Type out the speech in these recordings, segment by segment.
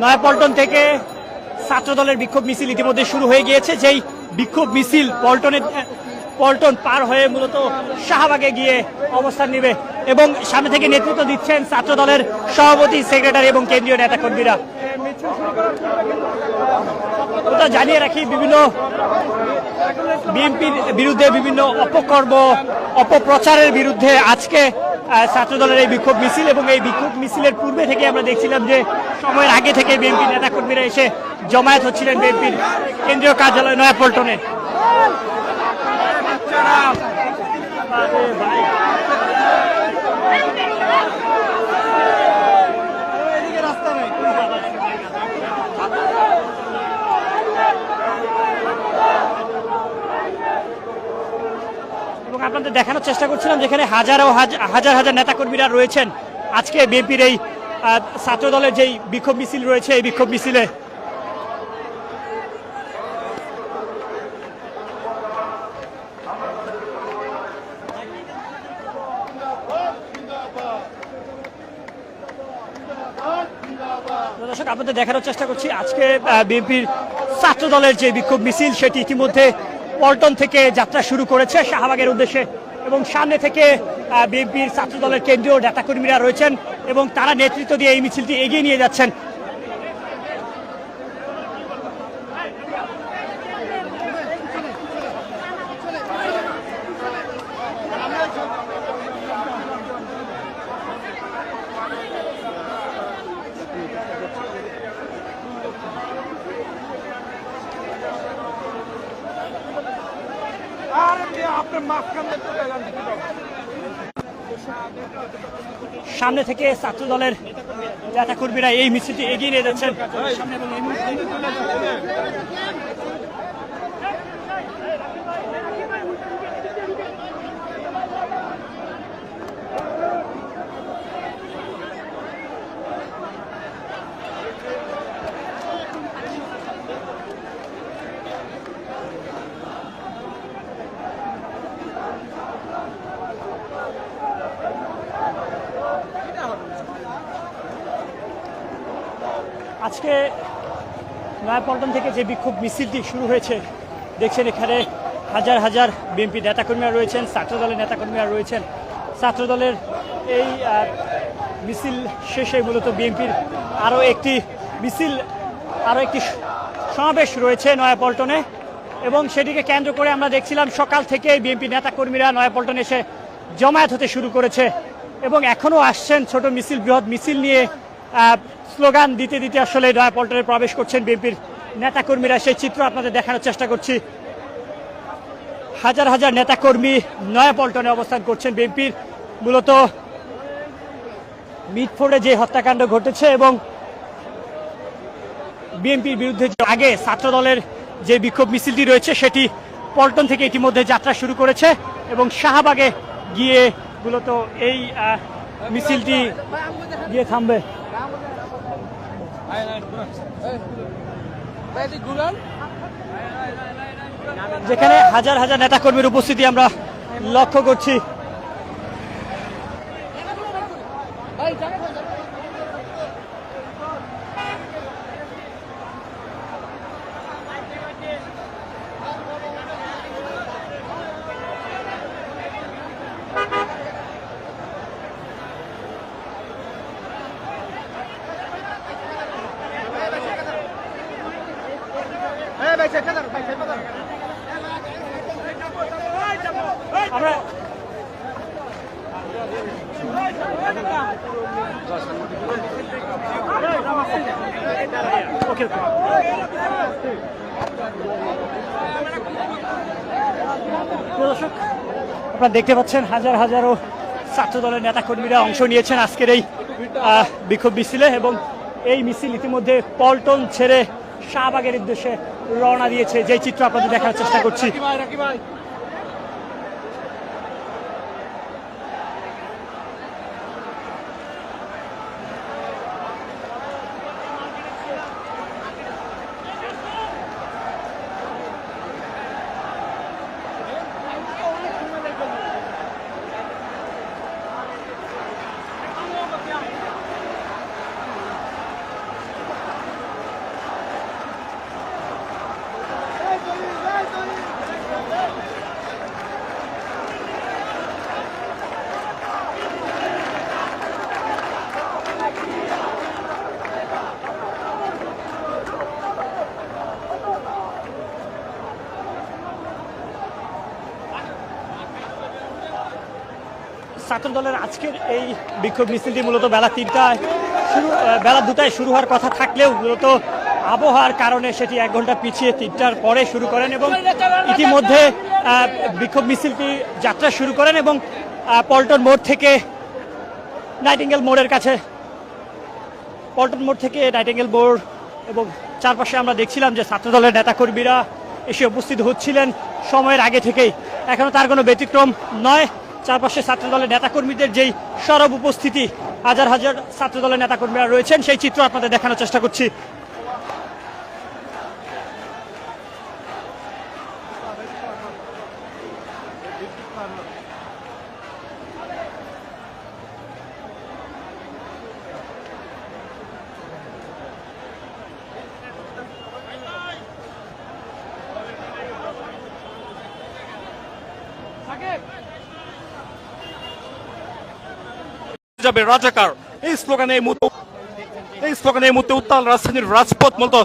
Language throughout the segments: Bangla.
নয়াপল্টন থেকে ছাত্র দলের বিক্ষোভ মিছিল ইতিমধ্যে শুরু হয়ে গিয়েছে। যেই বিক্ষোভ মিছিল পল্টনের পল্টন পার হয়ে মূলত শাহবাগে গিয়ে অবস্থান নেবে এবং সামনে থেকে নেতৃত্ব দিচ্ছেন ছাত্র দলের সভাপতি, সেক্রেটারি এবং কেন্দ্রীয় নেতাকর্মীরা। ওটা জানিয়ে রাখি বিভিন্ন বিএনপির বিরুদ্ধে বিভিন্ন অপকর্ম অপপ্রচারের বিরুদ্ধে আজকে আহ, ছাত্রদলের এই বিক্ষোভ মিছিল এবং এই বিক্ষোভ মিছিলের পূর্বে থেকে আমরা দেখছিলাম যে সময়ের আগে থেকে বিএনপি নেতাকর্মীরা এসে জমায়েত হচ্ছিলেন বিএনপির কেন্দ্রীয় কার্যালয় নয়াপল্টনে। আপনাদের দেখানোর চেষ্টা করছিলাম যেখানে হাজারো হাজার হাজার নেতাকর্মীরা রয়েছেন। আজকে বিএনপির এই ছাত্র দলের যেই বিক্ষোভ মিছিল রয়েছে, এই বিক্ষোভ মিছিলে দর্শক, আপনাদের দেখানোর চেষ্টা করছি, আজকে বিএনপির ছাত্র দলের যে বিক্ষোভ মিছিল, সেটি ইতিমধ্যে পল্টন থেকে যাত্রা শুরু করেছে শাহবাগের উদ্দেশ্যে এবং সামনে থেকে বিএনপির ছাত্র দলের কেন্দ্রীয় নেতাকর্মীরা রয়েছেন এবং তারা নেতৃত্ব দিয়ে এই মিছিলটি এগিয়ে নিয়ে যাচ্ছেন। সামনে থেকে ছাত্র দলের নেতা কর্মীরা এই মিছিলটি এগিয়ে নিয়ে যাচ্ছেন। আজকে নয়াপল্টন থেকে যে বিক্ষোভ মিছিলটি শুরু হয়েছে, দেখছেন এখানে হাজার হাজার বিএনপি নেতাকর্মীরা রয়েছেন, ছাত্রদলের নেতাকর্মীরা রয়েছেন। ছাত্রদলের এই মিছিল শেষে মূলত বিএনপির আরও একটি মিছিল, আরও একটি সমাবেশ রয়েছে নয়াপল্টনে এবং সেটিকে কেন্দ্র করে আমরা দেখছিলাম সকাল থেকে বিএনপি নেতাকর্মীরা নয়াপল্টনে এসে জমায়েত হতে শুরু করেছে এবং এখনও আসছেন ছোট মিছিল, বৃহৎ মিছিল নিয়ে স্লোগান দিতে দিতে আসলে নয়াপল্টনে প্রবেশ করছেন বিএনপির নেতাকর্মীরা। সেই চিত্র আপনাদের দেখানোর চেষ্টা করছি। হাজার হাজার নেতাকর্মী নয়াপল্টনে অবস্থান করছেন বিএনপির। মূলত মিটফোর্ডে যে হত্যাকাণ্ড ঘটেছে এবং বিএনপির বিরুদ্ধে আগে ছাত্র দলের যে বিক্ষোভ মিছিলটি রয়েছে, সেটি পল্টন থেকে ইতিমধ্যে যাত্রা শুরু করেছে এবং শাহবাগে গিয়ে মূলত এই মিছিলটি গিয়ে থামবে। যেখানে হাজার হাজার নেতাকর্মীর উপস্থিতি আমরা লক্ষ্য করছি আমরা ওকে ওকে প্রিয় দর্শক, আপনারা দেখতে পাচ্ছেন হাজার হাজারো ছাত্র দলের নেতাকর্মীরা অংশ নিয়েছেন আজকের এই বিক্ষোভ মিছিলে এবং এই মিছিল ইতিমধ্যে পল্টন ছেড়ে শাহবাগের উদ্দেশ্যে রওনা দিয়েছে। যে চিত্র আপনাদের দেখার চেষ্টা করছি। ছাত্র দলের আজকের এই বিক্ষোভ মিছিলটি মূলত বেলা তিনটায় শুরু বেলা দুটায় শুরু হওয়ার কথা থাকলেও মূলত আবহাওয়ার কারণে সেটি এক ঘণ্টা পিছিয়ে তিনটার পরে শুরু করেন এবং ইতিমধ্যে বিক্ষোভ মিছিলটি যাত্রা শুরু করেন এবং পল্টন মোড় থেকে নাইটিঙ্গেল মোড়ের কাছে, পল্টন মোড় থেকে নাইটিঙ্গেল মোড় এবং চারপাশে আমরা দেখছিলাম যে ছাত্রদলের নেতাকর্মীরা এসে উপস্থিত হচ্ছিলেন সময়ের আগে থেকেই। এখনও তার কোনো ব্যতিক্রম নয়। চারপাশে ছাত্রদলের নেতাকর্মীদের যেই সরব উপস্থিতি, হাজার হাজার ছাত্রদলের নেতাকর্মীরা রয়েছেন, সেই চিত্র আপনাদের দেখানোর চেষ্টা করছি। যাবে রাজাকার। এই স্লোগানে এই মুহূর্তে এই স্লোগানে এই মুহূর্তে উত্তাল রাজধানীর রাজপথ মূলত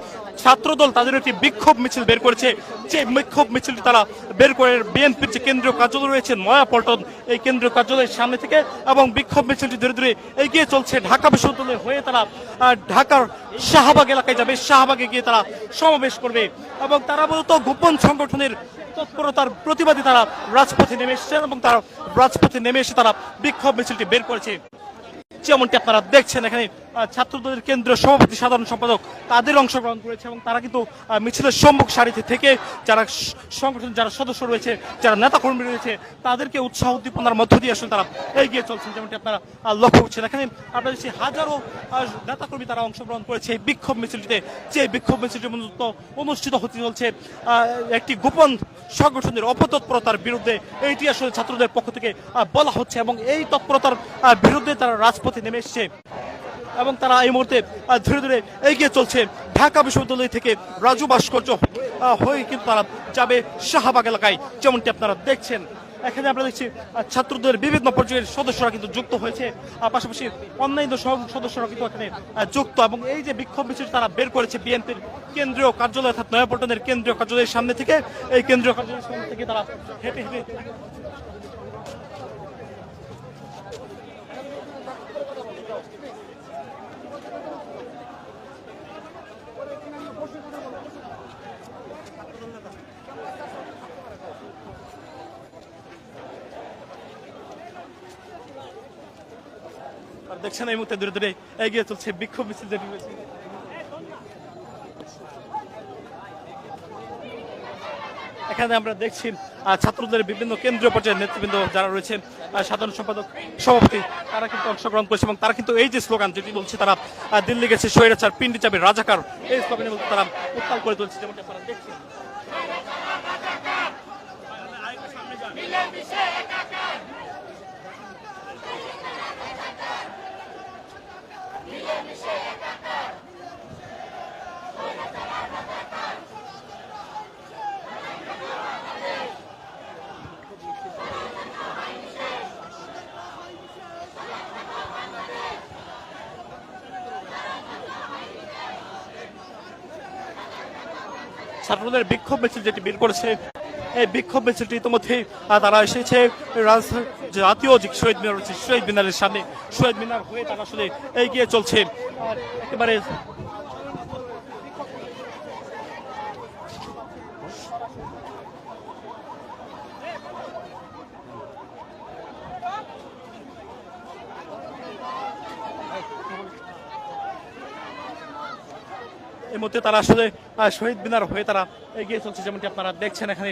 ছাত্রদল, তাদের একটি বিক্ষোভ মিছিল বের করেছে। যে বিক্ষোভ মিছিলটি তারা বের করে বিএনপির যে কেন্দ্রীয় কার্যালয় রয়েছে, নয়াপল্টন, এই কেন্দ্রীয় কার্যালয়ের সামনে থেকে এবং বিক্ষোভ মিছিলটি ধীরে ধীরে এগিয়ে চলছে। ঢাকা বিশ্ববিদ্যালয় হয়ে তারা ঢাকার শাহবাগ এলাকায় যাবে। শাহবাগে গিয়ে তারা সমাবেশ করবে এবং তারা মূলত গোপন সংগঠনের তৎপরতার প্রতিবাদী তারা রাজপথে নেমে এসেছেন এবং তারা রাজপথে নেমে এসে তারা বিক্ষোভ মিছিলটি বের করেছে। যেমনটি আপনারা দেখছেন এখানে আহ, ছাত্রদলের কেন্দ্রীয় সভাপতি সাধারণ সম্পাদক তাদের অংশগ্রহণ করেছে এবং তারা কিন্তু মিছিলের সম্মুখ সারিতে থেকে যারা সংগঠন যারা সদস্য রয়েছে যারা নেতাকর্মী রয়েছে তাদেরকে উৎসাহ উদ্দীপনার মধ্য দিয়ে আসলে তারা এগিয়ে চলছেন যেমনটি আপনারা লক্ষ্য করছেন। এখানে আপনারা দেখছি হাজারো নেতাকর্মী তারা অংশগ্রহণ করেছে এই বিক্ষোভ মিছিলটিতে। যে বিক্ষোভ মিছিলটি মূলত অনুষ্ঠিত হতে চলছে একটি গোপন সংগঠনের অপতৎপরতার বিরুদ্ধে এইটি আসলে ছাত্রদের পক্ষ থেকে বলা হচ্ছে এবং এই তৎপরতার বিরুদ্ধে তারা রাজপথে নেমে এসছে। এবং তারা এই মুহূর্তে ধীরে ধীরে এগিয়ে চলছে ঢাকা বিশ্ববিদ্যালয় থেকে রাজু ভাস্কর্য হয়ে কিন্তু তারা যাবে শাহবাগ এলাকায়। যেমনটি আপনারা দেখছেন, এখানে আমরা দেখছি ছাত্রদের বিভিন্ন পর্যায়ের সদস্যরা কিন্তু যুক্ত হয়েছে। পাশাপাশি অন্যান্য সদস্যরা কিন্তু এখানে যুক্ত। এবং এই যে বিক্ষোভ মিছিল তারা বের করেছে বিএনপির কেন্দ্রীয় কার্যালয় অর্থাৎ নয়াপল্টনের কেন্দ্রীয় কার্যালয়ের সামনে থেকে। এই কেন্দ্রীয় কার্যালয়ের সামনে থেকে তারা হেঁটে হেঁটে দেখছেন এই মুহূর্তে দূরে দূরে এগিয়ে চলছে বিক্ষোভ মিছিল যেটি হয়েছে এখানে আমরা দেখছি ছাত্রদের বিভিন্ন কেন্দ্রীয় পর্যায়ের নেতৃবৃন্দ যারা রয়েছেন আহ, সাধারণ সম্পাদক সভাপতি তারা কিন্তু অংশগ্রহণ করেছে এবং তারা কিন্তু এই যে স্লোগান যেটি বলছে তারা দিল্লি গেছে সৈরাচার পিন্ডি চাবে রাজাকার এই স্লোগানের মধ্যে তারা উত্তাল করে তুলছে যেমনটি আপনারা দেখছেন। ছাত্রদের বিক্ষোভ মিছিল যেটি বের করেছে এই বিক্ষোভ মিছিলটি ইতিমধ্যে তারা এসেছে জাতীয় শহীদ মিনার রয়েছে, শহীদ মিনারের সামনে। শহীদ মিনার হয়ে তারা আসলে এগিয়ে চলছে। একেবারে মুহূর্তে তারা আসলে শহীদ মিনার হয়ে তারা এগিয়ে চলছে যেমনটি আপনারা দেখছেন এখানে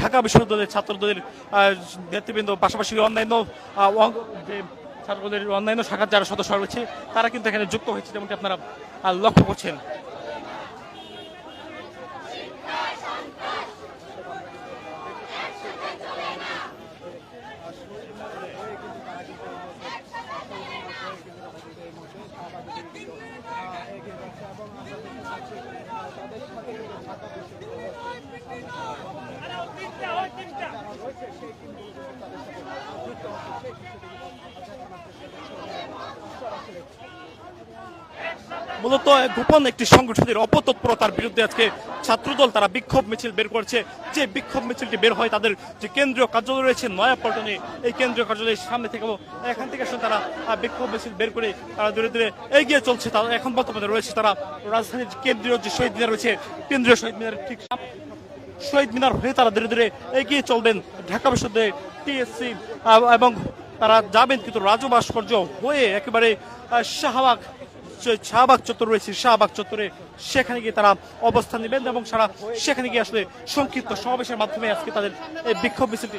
ঢাকা বিশ্ববিদ্যালয়ের ছাত্রদের নেতৃবৃন্দ, পাশাপাশি অন্যান্য যে ছাত্রদের অন্যান্য শাখার যারা সদস্য রয়েছে, তারা কিন্তু এখানে যুক্ত হয়েছে যেমনটি আপনারা লক্ষ্য করছেন। মূলত গোপন একটি সংগঠনের অপতৎপরতার বিরুদ্ধে আজকে ছাত্রদল তারা বিক্ষোভ মিছিল বের করছে। যে বিক্ষোভ মিছিলটি বের হয় তাদের যে কেন্দ্রীয় কার্যালয় রয়েছে নয়াপল্টনে, এই কেন্দ্রীয় কার্যালয়ের সামনে থেকে এখান থেকে আসলে তারা বিক্ষোভ মিছিল বের করে তারা ধীরে ধীরে এগিয়ে চলছে। তারা এখন বর্তমানে রয়েছে তারা রাজধানীর কেন্দ্রীয় যে শহীদ মিনার রয়েছে, কেন্দ্রীয় শহীদ মিনারের ঠিক শহীদ মিনার হয়ে তারা ধীরে ধীরে এগিয়ে চলবেন ঢাকা বিশ্ববিদ্যালয়ে টিএসসি এবং তারা যাবেন কিন্তু রাজু ভাস্কর্য হয়ে একেবারে শাহবাগ শাহবাগ চত্বর রয়েছে, শাহবাগ চত্বরে সেখানে গিয়ে তারা অবস্থান নেবেন এবং সারা সেখানে গিয়ে আসলে সংক্ষিপ্ত সমাবেশের মাধ্যমে আজকে তাদের বিক্ষোভ মিছিলটি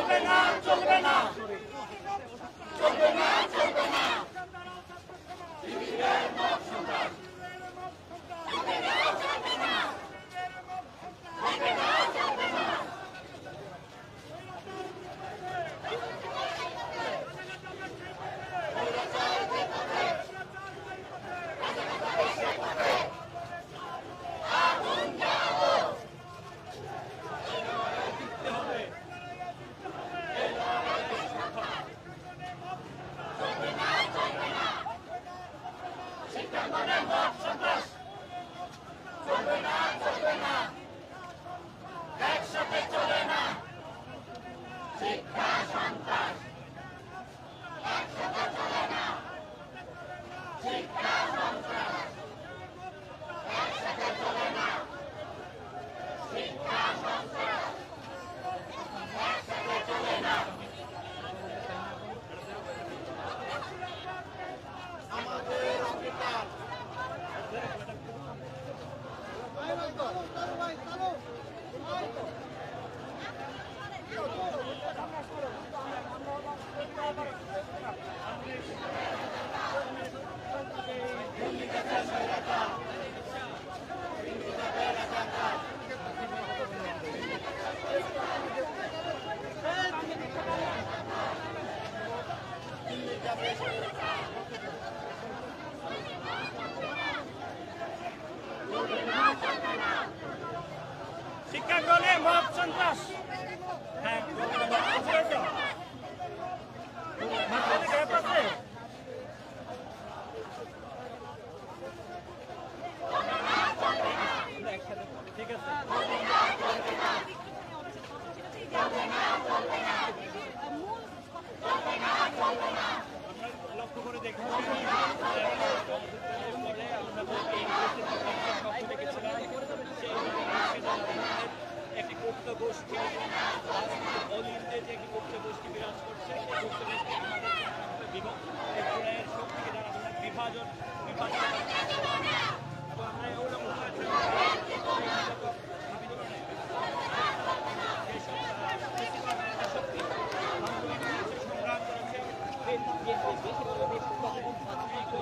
শিক্ষাঙ্গনে মব সন্ত্রাস। হ্যাঁ ঠিক আছে। লক্ষ্য করে দেখুন একটি গুপ্ত গোষ্ঠী অলিন্দে যে গুপ্ত গোষ্ঠী বিরাজ করছে, সেই গুপ্ত গোষ্ঠী আমাদের বিভক্ত শক্তিকে আমরা বিভাজন বিভাজন। আমরা এই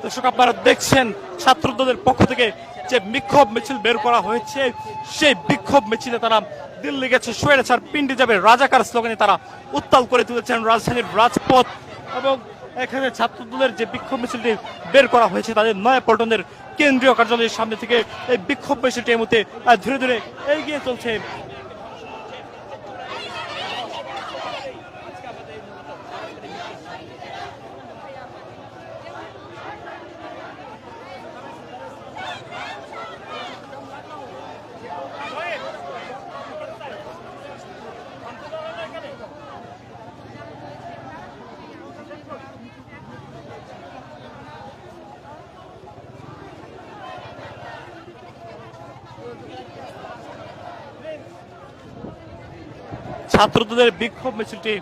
দর্শক, আপনারা দেখছেন ছাত্রদলের পক্ষ থেকে যে বিক্ষোভ মিছিল বের করা হয়েছে, সেই বিক্ষোভ মিছিলে তারা দিল্লি গেছে স্বৈরাচার পিন্ডি যাবে, রাজাকার স্লোগানে তারা উত্তাল করে তুলেছেন রাজধানীর রাজপথ এবং এখানে ছাত্রদলের যে বিক্ষোভ মিছিলটি বের করা হয়েছে, তাদের নয়াপল্টনের কেন্দ্রীয় কার্যালয়ের সামনে থেকে এই বিক্ষোভ মিছিলটি এই মুহূর্তে ধীরে ধীরে এগিয়ে চলছে ছাত্রদের বিক্ষোভ মিছিলটি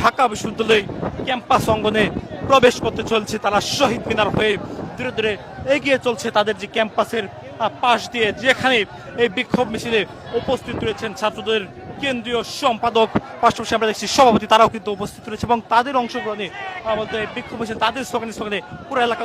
ঢাকা বিশ্ববিদ্যালয় ক্যাম্পাস অঙ্গনে প্রবেশ করতে চলছে। তারা শহীদ মিনার হয়ে ধীরে ধীরে এগিয়ে চলছে তাদের যে ক্যাম্পাসের পাশ দিয়ে যেখানে এই বিক্ষোভ মিছিলে উপস্থিত রয়েছেন ছাত্রদের কেন্দ্রীয় সম্পাদক। পাশাপাশি আমরা দেখছি সভাপতি, তারাও কিন্তু উপস্থিত রয়েছে এবং তাদের অংশগ্রহণে আমাদের বিক্ষোভ মিছিল তাদের স্লোগানে স্লোগানে পুরো এলাকা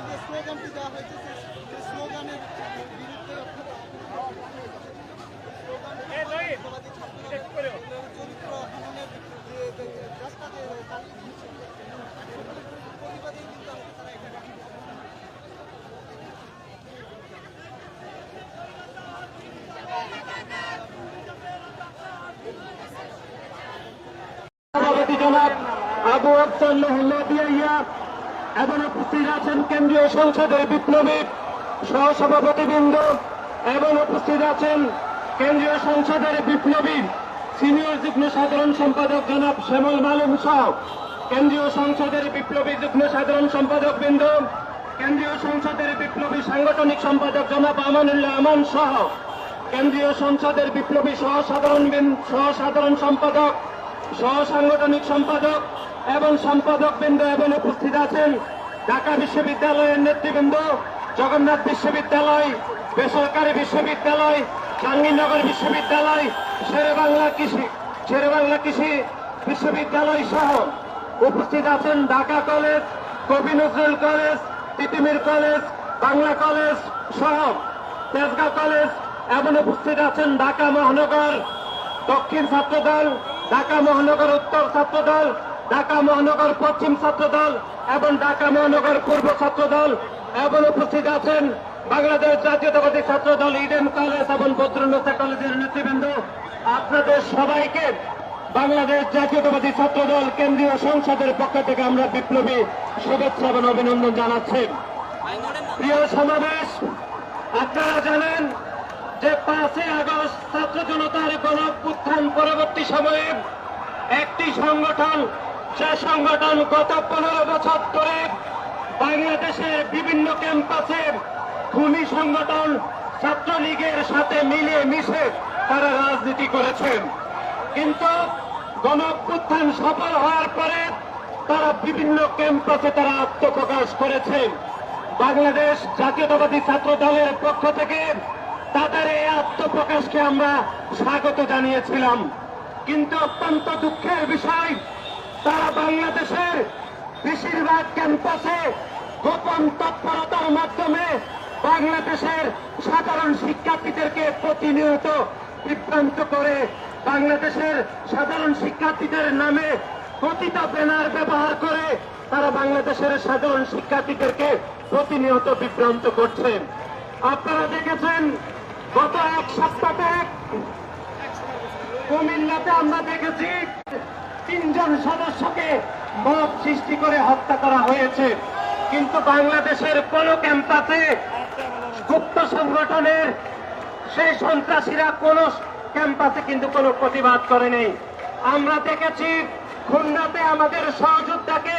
যে স্লোগানটি দেওয়া হয়েছে সেই স্লোগানের বিরুদ্ধে চরিত্র হননের যে চেষ্টা যে চালিয়ে প্রতিবাদেই কিন্তু আজকে তারা এখানে সভাপতি জনাব আবু আফসান এবং উপস্থিত আছেন কেন্দ্রীয় সংসদের বিপ্লবী সহসভাপতিবৃন্দ এবং উপস্থিত আছেন কেন্দ্রীয় সংসদের বিপ্লবী সিনিয়র যুগ্ম সাধারণ সম্পাদক জনাব শ্যামল মালুম সহ। কেন্দ্রীয় সংসদের বিপ্লবী যুগ্ম সাধারণ সম্পাদক বৃন্দ, কেন্দ্রীয় সংসদের বিপ্লবী সাংগঠনিক সম্পাদক জনাব আমানুল্লাহ আমান সহ। কেন্দ্রীয় সংসদের বিপ্লবী সহ সাধারণ সহ সম্পাদক সহ সাংগঠনিক সম্পাদক এবং সম্পাদক বৃন্দ এবং উপস্থিত আছেন। ঢাকা বিশ্ববিদ্যালয়ের নেতৃবৃন্দ, জগন্নাথ বিশ্ববিদ্যালয়, বেসরকারি বিশ্ববিদ্যালয়, জাহাঙ্গীরনগর বিশ্ববিদ্যালয়, শেরেবাংলা কৃষি শেরেবাংলা কৃষি বিশ্ববিদ্যালয় সহ উপস্থিত আছেন Dhaka college, Kabi Nazrul college, Titumir college, Bangla college সহ তেজগাঁও কলেজ। এবং উপস্থিত আছেন ঢাকা মহানগর দক্ষিণ ছাত্রদল, ঢাকা মহানগর উত্তর ছাত্রদল ঢাকা মহানগর পশ্চিম ছাত্রদল এবং ঢাকা মহানগর পূর্ব ছাত্রদল এবং উপস্থিত আছেন বাংলাদেশ জাতীয়তাবাদী ছাত্রদল ইডেন কলেজ এবং বদ্রনাথা কলেজের নেতৃবৃন্দ। আপনাদের সবাইকে বাংলাদেশ জাতীয়তাবাদী ছাত্রদল কেন্দ্রীয় সংসদের পক্ষ থেকে আমরা বিপ্লবী শুভেচ্ছা এবং অভিনন্দন জানাচ্ছি। প্রিয় সমাবেশ, আপনারা জানেন যে পাঁচই আগস্ট ছাত্র জনতার গণ উত্থান পরবর্তী সময়ে একটি সংগঠন সে সংগঠন গত পনেরো বছর ধরে বাংলাদেশের বিভিন্ন ক্যাম্পাসে খুনি সংগঠন, ছাত্রলীগের সাথে মিলিয়ে মিশে তারা রাজনীতি করেছেন কিন্তু গণ সফল হওয়ার পরে তারা বিভিন্ন ক্যাম্পাসে তারা আত্মপ্রকাশ করেছেন বাংলাদেশ জাতীয়তাবাদী ছাত্র দলের পক্ষ থেকে তাদের এই আত্মপ্রকাশকে আমরা স্বাগত জানিয়েছিলাম। কিন্তু অত্যন্ত দুঃখের বিষয় তারা বাংলাদেশের বেশিরভাগ ক্যাম্পাসে গোপন তৎপরতার মাধ্যমে বাংলাদেশের সাধারণ শিক্ষার্থীদেরকে প্রতিনিয়ত বিভ্রান্ত করে বাংলাদেশের সাধারণ শিক্ষার্থীদের নামে কথিত ব্যানার ব্যবহার করে তারা বাংলাদেশের সাধারণ শিক্ষার্থীদেরকে প্রতিনিয়ত বিভ্রান্ত করছেন আপনারা দেখেছেন, গত এক সপ্তাহে কুমিল্লাতে আমরা দেখেছি তিনজন সদস্যকে মব সৃষ্টি করে হত্যা করা হয়েছে। কিন্তু বাংলাদেশের কোন ক্যাম্পাসে গুপ্ত সংগঠনের সেই সন্ত্রাসীরা কোন ক্যাম্পাসে কিন্তু কোনো প্রতিবাদ করেনি। আমরা দেখেছি খুলনাতে আমাদের সহযোদ্ধাকে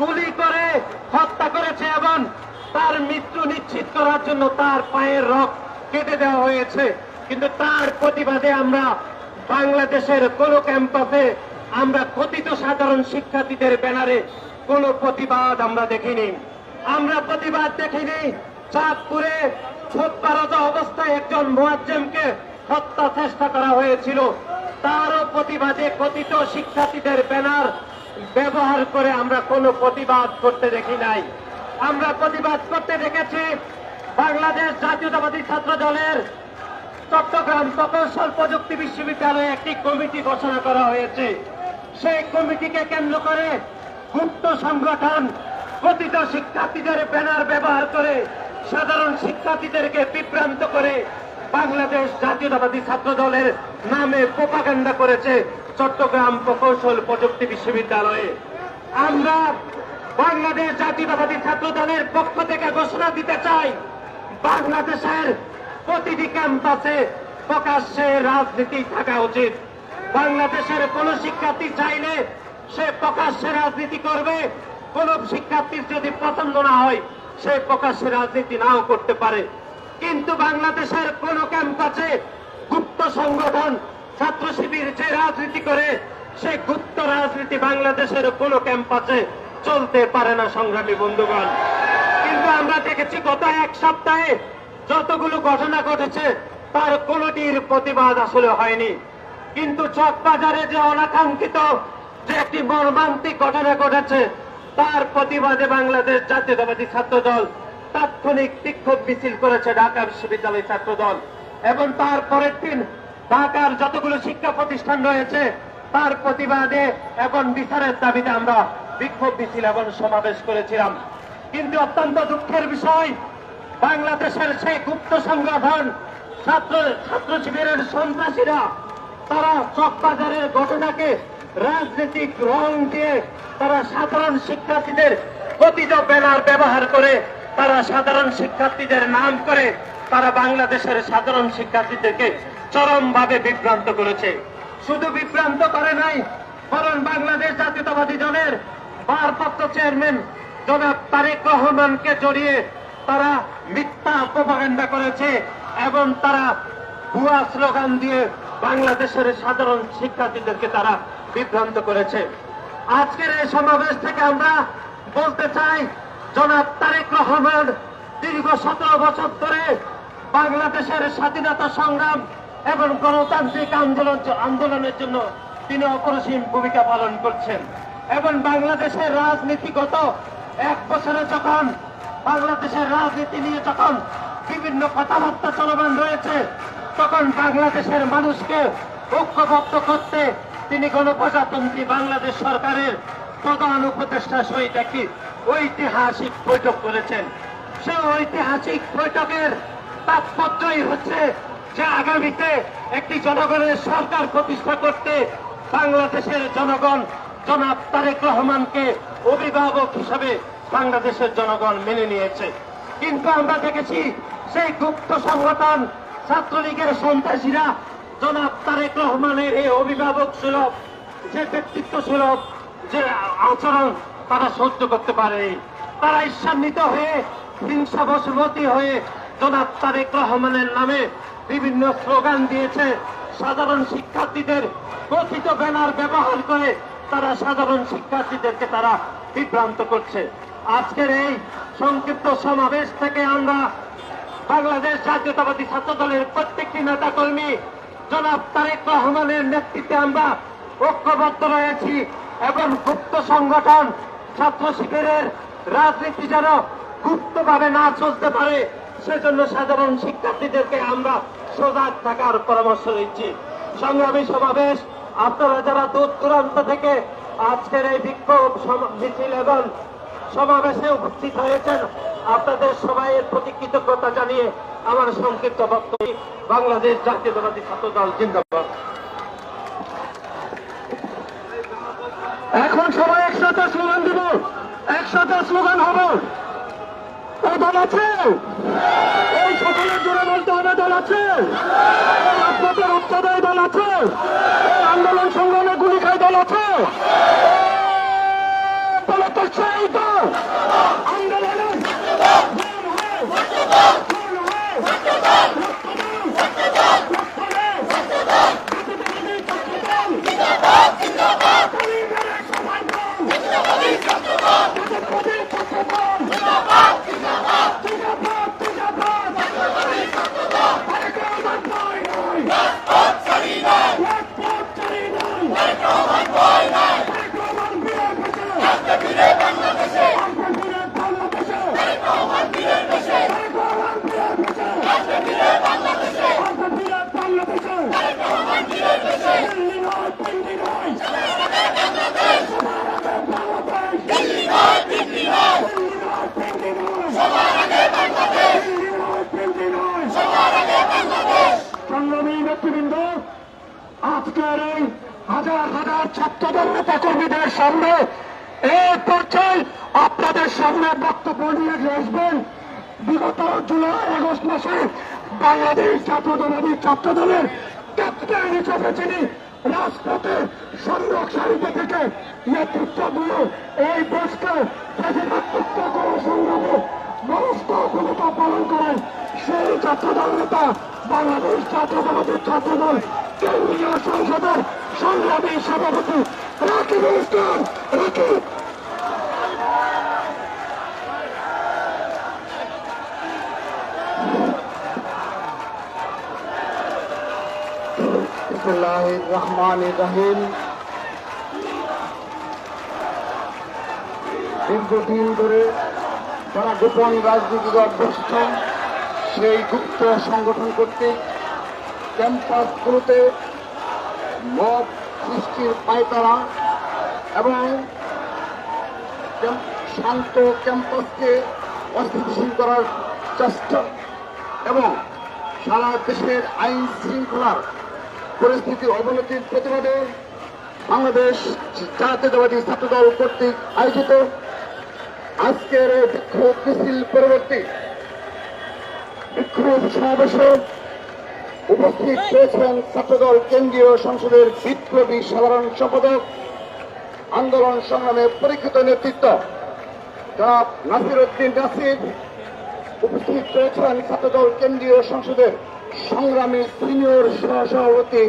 গুলি করে হত্যা করেছে এবং তার মৃত্যু নিশ্চিত করার জন্য তার পায়ের রক কেটে দেওয়া হয়েছে। কিন্তু তার প্রতিবাদে আমরা বাংলাদেশের কোন ক্যাম্পাসে আমরা কথিত সাধারণ শিক্ষার্থীদের ব্যানারে কোনো প্রতিবাদ আমরা দেখিনি। আমরা প্রতিবাদ দেখিনি। চাঁদপুরে ছোট্টারত অবস্থায় একজন মোয়াজ্জেমকে হত্যা চেষ্টা করা হয়েছিল। তারও প্রতিবাদে কথিত শিক্ষার্থীদের ব্যানার ব্যবহার করে আমরা কোনো প্রতিবাদ করতে দেখি নাই। আমরা প্রতিবাদ করতে দেখেছি বাংলাদেশ জাতীয়তাবাদী ছাত্র দলের চট্টগ্রাম প্রকৌশল প্রযুক্তি বিশ্ববিদ্যালয়ে একটি কমিটি ঘোষণা করা হয়েছে। সেই কমিটিকে কেন্দ্র করে গুপ্ত সংগঠন, কথিত শিক্ষার্থীদের ব্যানার ব্যবহার করে সাধারণ শিক্ষার্থীদেরকে বিভ্রান্ত করে বাংলাদেশ জাতীয়তাবাদী ছাত্র দলের নামে প্রোপাগান্ডা করেছে চট্টগ্রাম প্রকৌশল প্রযুক্তি বিশ্ববিদ্যালয়ে। আমরা বাংলাদেশ জাতীয়তাবাদী ছাত্র দলের পক্ষ থেকে ঘোষণা দিতে চাই, বাংলাদেশের প্রতিটি ক্যাম্পাসে প্রকাশ্যে রাজনীতি থাকা উচিত। বাংলাদেশের কোন শিক্ষার্থী চাইলে সে প্রকাশ্যে রাজনীতি করবে, কোন শিক্ষার্থীর যদি পছন্দ না হয়, সে প্রকাশ্যে রাজনীতি নাও করতে পারে। কিন্তু বাংলাদেশের কোন ক্যাম্পাসে গুপ্ত সংগঠন, ছাত্র শিবির যে রাজনীতি করে, সে গুপ্ত রাজনীতি বাংলাদেশের কোন ক্যাম্পাসে চলতে পারে না, সংগ্রামী বন্ধুগণ। কিন্তু আমরা দেখেছি, গত এক সপ্তাহে যতগুলো ঘটনা ঘটেছে, তার কোনটির প্রতিবাদ আসলে হয়নি। কিন্তু চকবাজারে যে অনাকাঙ্ক্ষিত যে একটি মর্মান্তিক ঘটনা ঘটেছে, তার প্রতিবাদে বাংলাদেশ জাতীয়তাবাদী ছাত্র দল তাৎক্ষণিক বিক্ষোভ মিছিল করেছে ঢাকা বিশ্ববিদ্যালয় ছাত্র দল এবং তার পরের দিন ঢাকার যতগুলো শিক্ষা প্রতিষ্ঠান রয়েছে, তার প্রতিবাদে এবং বিচারের দাবিতে আমরা বিক্ষোভ মিছিল এবং সমাবেশ করেছিলাম। কিন্তু অত্যন্ত দুঃখের বিষয়, বাংলাদেশের সেই গুপ্ত সংগঠন ছাত্র ছাত্র শিবিরের সন্ত্রাসীরা তারা চকবাজারের ঘটনাকে রাজনৈতিক রং দিয়ে তারা সাধারণ শিক্ষার্থীদের কথিত ব্যানার ব্যবহার করে, তারা সাধারণ শিক্ষার্থীদের নাম করে, তারা বাংলাদেশের সাধারণ শিক্ষার্থীদেরকে চরমভাবে বিভ্রান্ত করেছে। শুধু বিভ্রান্ত করে নাই, বরং বাংলাদেশ জাতীয়তাবাদী দলের ভারপ্রাপ্ত চেয়ারম্যান জনাব তারেক রহমানকে জড়িয়ে তারা মিথ্যা প্রপাগান্ডা করেছে এবং তারা ভুয়া স্লোগান দিয়ে বাংলাদেশের সাধারণ শিক্ষার্থীদেরকে তারা বিভ্রান্ত করেছে। আজকের এই সমাবেশ থেকে আমরা বলতে চাই, জনাব তারেক রহমান দীর্ঘ সতেরো বছর ধরে বাংলাদেশের স্বাধীনতা সংগ্রাম এবং গণতান্ত্রিক আন্দোলন আন্দোলনের জন্য তিনি অপরিসীম ভূমিকা পালন করছেন এবং বাংলাদেশের রাজনীতিগত এক বছরে যখন বাংলাদেশের রাজনীতি নিয়ে যখন বিভিন্ন কথাবার্তা চলমান রয়েছে তখন বাংলাদেশের মানুষকে ঐক্যবদ্ধ করতে তিনি গণপ্রজাতন্ত্রী বাংলাদেশ সরকারের প্রধান উপদেষ্টা সহিত একটি ঐতিহাসিক বৈঠক করেছেন সে ঐতিহাসিক বৈঠকের তাৎপর্যই হচ্ছে যে আগামীতে একটি জনগণের সরকার প্রতিষ্ঠা করতে বাংলাদেশের জনগণ জনাব তারেক রহমানকে অভিভাবক হিসাবে বাংলাদেশের জনগণ মেনে নিয়েছে। কিন্তু আমরা দেখেছি সেই গুপ্ত সংগঠন ছাত্রলীগের সন্ত্রাসীরা জনাব তারেক রহমানের এই অভিভাবক সুলভ, যে ব্যক্তিত্ব সুলভ, যে আচরণ তারা সহ্য করতে পারে। তারা ঈর্ষান্বিত হয়ে, হিংসা বশবর্তী হয়ে জনাব তারেক রহমানের নামে বিভিন্ন স্লোগান দিয়েছে। সাধারণ শিক্ষার্থীদের কথিত ব্যানার ব্যবহার করে তারা সাধারণ শিক্ষার্থীদেরকে তারা বিভ্রান্ত করছে। আজকের এই সংক্ষিপ্ত সমাবেশ থেকে আমরা বাংলাদেশ জাতীয়তাবাদী ছাত্র দলের প্রত্যেকটি নেতা কর্মী জনাব তারেক রহমানের নেতৃত্বে আমরা ঐক্যবদ্ধ রয়েছি এবং গুপ্ত সংগঠন ছাত্র শিবিরের রাজনীতি যেন গুপ্তভাবে না চলতে পারে, সেজন্য সাধারণ শিক্ষার্থীদেরকে আমরা সজাগ থাকার পরামর্শ দিচ্ছি। সংগ্রামী সমাবেশ, আপনারা যারা দূর দূরান্ত থেকে আজকের এই বিক্ষোভ মিছিল এবং সমাবেশে উপস্থিত হয়েছেন আপনাদের সবাইয়ের প্রতি কৃতজ্ঞতা জানিয়ে আমার সংক্ষিপ্ত বক্তব্য, বাংলাদেশ জাতীয়তাবাদী ছাত্র দল জিন্দাবাদ। এখন সবাই একসাথে স্লোগান দিব, একসাথে স্লোগান হবে। দল আছে? এই সকলের জোরে বলতে হবে, দল আছে? রাজপথের উচ্চদায় দল আছে? আন্দোলন সংগ্রামে গুলি খাই দল আছে? বলে তো সেই দল আন্দোলনে খুন হয়ে, খুন হয়ে, রক্ত দাও, রক্ত দাও, রক্ত দাও, প্রতিবাদী ছাত্র দল, কালিমের সবাই দল, প্রতিবাদী ছাত্র দল, জিন্দাবাদ, জিন্দাবাদ, তারেক রহমান নয়, নয়। রাজপথ ছাড়ি নয়। তারেক রহমান বীরের বেশে। আমরা বীরের বাংলাদেশে। তারেক রহমান বীরের বেশে। আমরা বীরের বাংলাদেশে। দিল্লি নয়, দিল্লি নয়। সবার আগে বাংলাদেশ। আজকের এই হাজার হাজার ছাত্রদল নেতা কর্মীদের সামনে এই পর্যায়ে আপনাদের সামনে বক্তব্য নিয়ে আসবেন বিগত জুলাই আগস্ট মাসে বাংলাদেশ এবং ছাত্রদলের ক্যাপ্টেন হিসেবে যিনি রাজপথে সংরক সারিতে থেকে নেতৃত্ব দিয়ে এই দেশকে মুক্ত করে সংগ্রামে বরিষ্ঠ ভূমিকা পালন করেন, সেই ছাত্রদল নেতা বাংলাদেশ ছাত্রদলের ছাত্রদল কেন্দ্রীয় সংসদের সংগ্রামী সভাপতি রাকিব ইসলাম। রাকিব রহমান রহিম। দীর্ঘদিন ধরে যারা গোপন রাজনীতির অভ্যস্ত সেই গুপ্ত সংগঠন কর্তৃক ক্যাম্পাসগুলোতে মত সৃষ্টির পায়তারা এবং শান্ত ক্যাম্পাসকে অস্থিতিশীল করার চেষ্টা এবং সারা দেশের আইন শৃঙ্খলার পরিস্থিতি অবনতির প্রতিবাদে বাংলাদেশ জাতীয়তাবাদী ছাত্রদল কর্তৃক আয়োজিত আজকের বিক্ষোভ মিছিল পরবর্তী বিক্ষোভ সমাবেশে উপস্থিত হয়েছেন ছাত্রদল কেন্দ্রীয় সংসদের বিপ্লবী সাধারণ সম্পাদক, আন্দোলন সংগ্রামে পরীক্ষিত নেতৃত্ব নাসির উদ্দিন নাসির উপস্থিত রয়েছেন ছাত্রদল কেন্দ্রীয় সংসদের সংগ্রামী সিনিয়র সহসভাপতি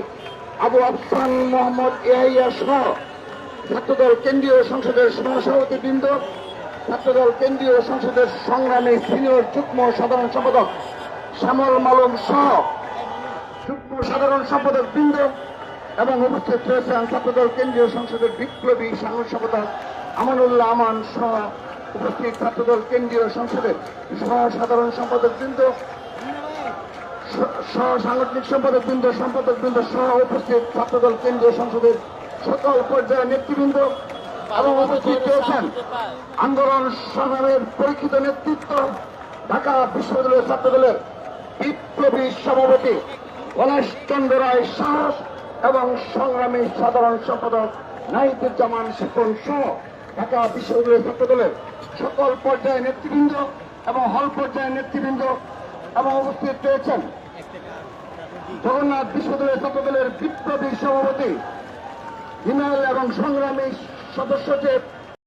আবু আফসান মোহাম্মদ এআইয়া সহ ছাত্রদল কেন্দ্রীয় সংসদের সহসভাপতি বৃন্দ ছাত্রদল কেন্দ্রীয় সংসদের সংগ্রামী সিনিয়র যুগ্ম সাধারণ সম্পাদক শ্যামল মালম সহ যুগ্ম সাধারণ সম্পাদক বৃন্দ এবং উপস্থিত রয়েছেন ছাত্রদল কেন্দ্রীয় সংসদের বিপ্লবী সাধারণ সম্পাদক আমানুল্লাহ আমান সহ উপস্থিত ছাত্রদল কেন্দ্রীয় সংসদের সহ সাধারণ সম্পাদক বৃন্দ, স- সহ সাংগঠনিক সম্পাদক বৃন্দ সম্পাদক বৃন্দ সহ উপস্থিত ছাত্রদল কেন্দ্রীয় সংসদের সকল পর্যায়ের নেতৃবৃন্দ এবং উপস্থিত রয়েছেন আন্দোলন সংগ্রামের পরীক্ষিত নেতৃত্ব ঢাকা বিশ্ববিদ্যালয় ছাত্রদলের বিপ্লবী সভাপতি গণেশ চন্দ্র রায় সাহস এবং সংগ্রামী সাধারণ সম্পাদক নাহিদুজ্জামান শিপন সহ ঢাকা বিশ্ববিদ্যালয় ছাত্রদলের সকল পর্যায়ে নেতৃবৃন্দ এবং হল পর্যায়ে নেতৃবৃন্দ এবং উপস্থিত রয়েছেন জগন্নাথ বিশ্ববিদ্যালয় ছাত্রদলের বিপ্লবী সভাপতি হিমাল এবং সংগ্রামী সদস্য যে